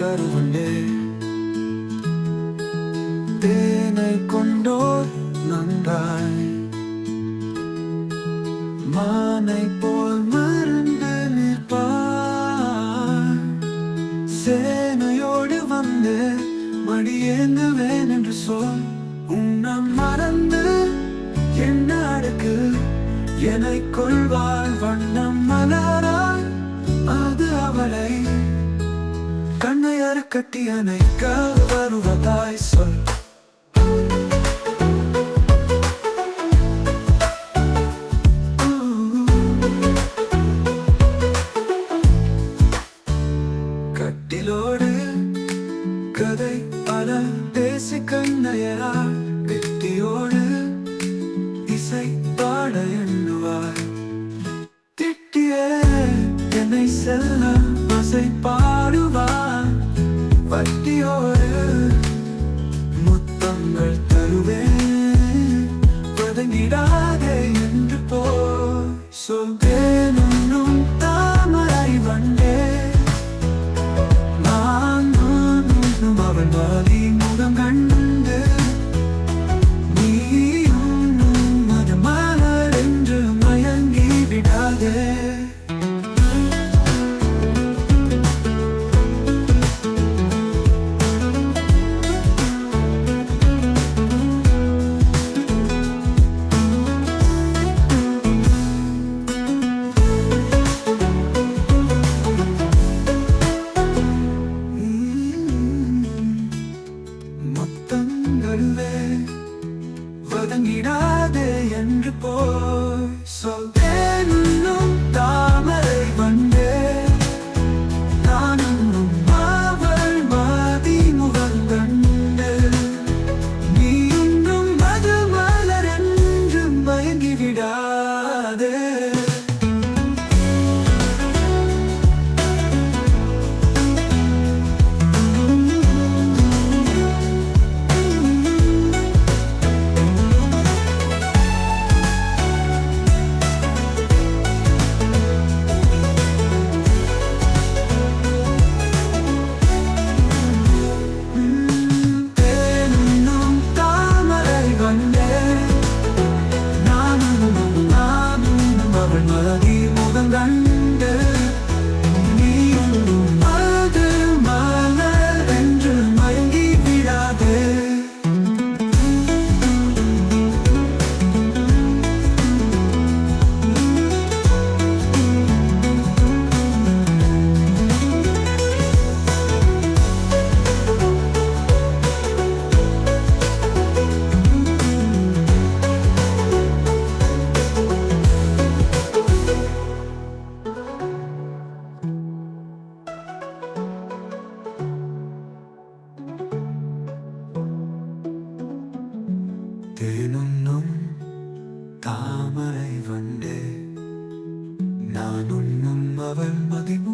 கருவண்டே தேனை கொண்டோர் நன்றாய். மானை போல் மறந்து நிற்பார். சேனையோடு வந்து மடியேங்குவேன் என்று சொல். உன்னை மறந்து என்ன அடுக்கு? என கொள்வார் வண்ணம் மலர் கண்ணையறு கட்டி அணைக்க வருவதாய் சொல். கட்டிலோடு கதை பல தேசி கண்ணையரா வெட்டியோடு இசை பாட எண்ணுவார். வட்டியோடு வதங்கிடாதே என்று போய் சொல். mother தேனுண்ணும் தாமரை வண்டே நான் உண்ணும் அவள் மதிப்பு